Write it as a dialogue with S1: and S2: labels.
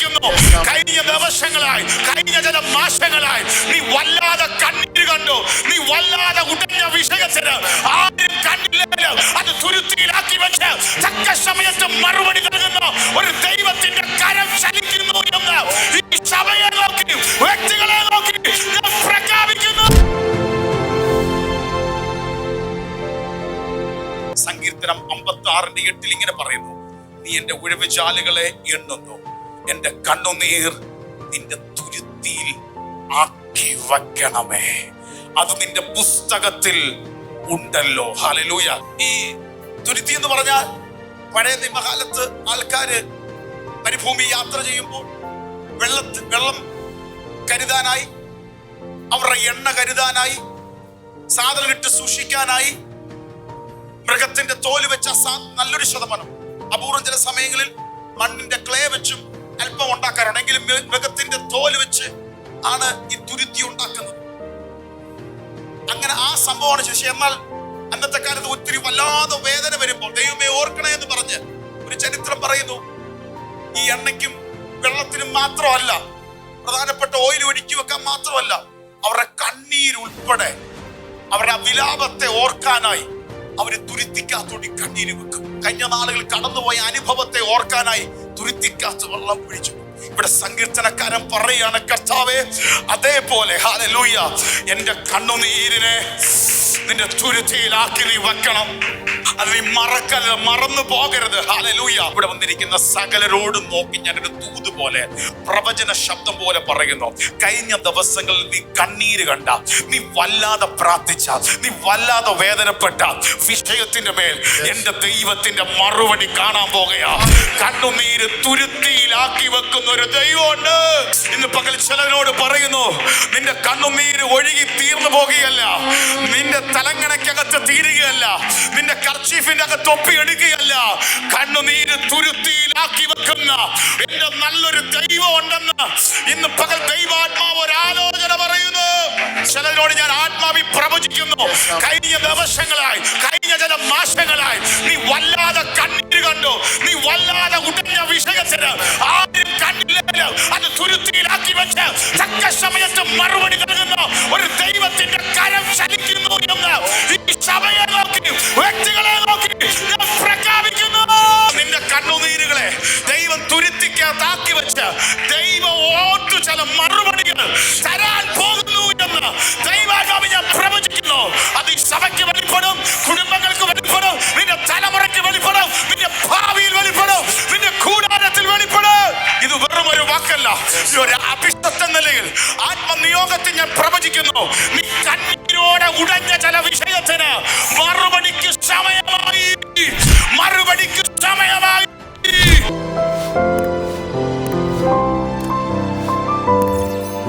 S1: പ്രവചിക്കുന്നു കഴിഞ്ഞ ദിവസങ്ങളായി കഴിഞ്ഞ ചില മാസങ്ങളായി നീ വല്ലാതെ കണ്ണീര് കണ്ടു. നീ വല്ലാതെ ഉടഞ്ഞ വിഷയത്തിന് ആരും കണ്ടില്ലെങ്കിലും അത് തുരുത്തിയിലാക്കി വെച്ച് തക്ക സമയത്ത് മറുപടി നൽകുന്ന ഒരു ദൈവത്തിന്റെ കരം ചലിക്കുന്നു എന്ന് ഈ സഭയെ നോക്കി വ്യക്തികളെ നോക്കി ഞാൻ പ്രഖ്യാപിക്കുന്നു. സങ്കീർത്തനം അമ്പത്തി ആറിന്റെ എട്ടിൽ ഇങ്ങനെ പറയുന്നു നീ എന്റെ ഉഴവുചാലുകളെ എണ്ണുന്നു. എന്റെ കണ്ണുനീർ നിന്റെ തുരുത്തിയിൽ ആക്കി വയ്ക്കണമേ. അത് നിന്റെ പുസ്തകത്തിൽ ഉണ്ടല്ലോ. ഹലലൂയ ഈ തുരുത്തി എന്ന് പറഞ്ഞാൽ പഴയ നിമകാലത്ത് ആൾക്കാര് മരുഭൂമി യാത്ര ചെയ്യുമ്പോൾ വെള്ളത്തിൽ വെള്ളം കരുതാനായി അവരുടെ എണ്ണ കരുതാനായി സാധനം ഇട്ട് സൂക്ഷിക്കാനായി മൃഗത്തിന്റെ തോൽ വെച്ച നല്ലൊരു ശതമാനം. അപൂർവം ചില സമയങ്ങളിൽ മണ്ണിന്റെ ക്ലേ വെച്ചും അല്പം ഉണ്ടാക്കാറുണ്ട് എങ്കിലും മൃഗത്തിന്റെ തോൽ വെച്ച് ആണ് ഈ തുരുത്തി ഉണ്ടാക്കുന്നത്. അങ്ങനെ ആ സംഭവമാണ് ശശി. എന്നാൽ അന്നത്തെ കാലത്ത് ഒത്തിരി വല്ലാതെ വേദന വരുമ്പോൾ ദൈവമേ ഓർക്കണേ എന്ന് പറഞ്ഞ് ഒരു ചരിത്രം പറയുന്നു. ഈ എണ്ണയ്ക്കും വെള്ളത്തിനും മാത്രമല്ല പ്രധാനപ്പെട്ട ഓയിൽ ഒഴുക്കി വെക്കാൻ മാത്രമല്ല അവരുടെ കണ്ണീര് ഉൾപ്പെടെ അവരുടെ വിലാപത്തെ ഓർക്കാനായി അവർ തുരുത്തിക്കാത്തോടി കണ്ണീര് വെക്കും. കഴിഞ്ഞ നാളുകൾ കടന്നുപോയ അനുഭവത്തെ ഓർക്കാനായി തുരുത്തിക്കാത്ത വെള്ളം പിടിച്ചു ഇവിടെ സങ്കീർത്തനക്കാരൻ പറയാണ് കർത്താവേ അതേപോലെ ഹാലലൂയ എന്റെ കണ്ണുനീരിനെ നിന്റെ തുരുത്തിയിലാക്കി നീ വെക്കണം. അത് നീ മറക്കരുത് മറന്നു പോകരുത്. ഹാലലൂയ ഇവിടെ വന്നിരിക്കുന്ന സകലരോടും നോക്കി ഞാനൊരു തൂത് പോലെ പ്രവചന ശബ്ദം പോലെ പറയുന്നു. കഴിഞ്ഞ ദിവസങ്ങളിൽ നീ കണ്ണീര് കണ്ട നീ വല്ലാതെ പ്രാർത്ഥിച്ച നീ വല്ലാതെ വേദനപ്പെട്ട വിഷയത്തിന്റെ മേൽ എന്റെ ദൈവത്തിന്റെ മറുപടി കാണാൻ പോകുകയാ. കണ്ണുനീര് തുരുത്തിയിലാക്കി വെക്കുന്ന ഒരു ദൈവമുണ്ട്. ഇന്ന് പകൽ ചിലരോട് പറയുന്നു നിന്റെ കണ്ണുനീര് ഒഴുകി തീർന്നു പോകുകയല്ല. നിന്റെ തലങ്ങണയ്ക്കകത്ത് തീരുകയല്ല. നിന്റെ കർച്ചീഫിന്റെ അകത്ത് ഒപ്പിയെടുക്കുകയല്ല. കണ്ണുനീര് തുരുത്തിയിലാക്കി വെക്കുന്ന എന്റെ നല്ലൊരു ദൈവം ഉണ്ടെന്ന് ഇന്ന് പകൽ ദൈവാത്മാവ് ഒരു ആലോചന പറയുന്നു. ചിലരോട് ഞാൻ ആത്മാവി പ്രവചിക്കുന്നു. കഴിഞ്ഞ ദിവസങ്ങളായി കഴിഞ്ഞ ചില മാസങ്ങളായി നീ വല്ലാതെ കണ്ണീര് കണ്ടു. നീ വല്ലാതെ ഉടഞ്ഞ വിഷയത്തിന് ആരും കണ്ടില്ലെങ്കിലും അത് തുരുത്തിയിലാക്കി തക്ക സമയത്ത് മറുപടി നൽകുന്ന. ഒരു ദൈവത്തിന്റെ കരം ചലിക്കുന്നു എന്ന്. ഈ സഭയെ നോക്കി വ്യക്തികളെ നോക്കി പ്രഖ്യാപിക്കുന്നു. നിന്റെ കണ്ണുനീരുകളെ ദൈവം തുരുത്തിക്കാത്താക്കി വെച്ച് ദൈവം ഓട്ടു ചില മറുപടികൾ തരാൻ പോകുന്നു എന്ന് ദൈവാകാമി ഞാൻ പ്രവചിക്കുന്നു. അത് ഈ സഭയ്ക്ക് വെളിപ്പെടും കുടുംബങ്ങൾക്ക് വെളിപ്പെടും നിന്റെ തലമുറയ്ക്ക് വെളിപ്പെടും നിന്റെ ഭാവിയിൽ വെളിപ്പെടും നിന്റെ കൂടാരത്തിൽ വെളിപ്പെടും. ഇത് വെറും ഒരു വാക്കല്ല ഒരു അഭിഷത്ത ലോകത്ത് ഞാൻ പ്രവചിക്കുന്നു നീ കണ്ണീരോടെ ഉടഞ്ഞ ചില വിഷയത്തിന് മറുപടിക്ക് സമയം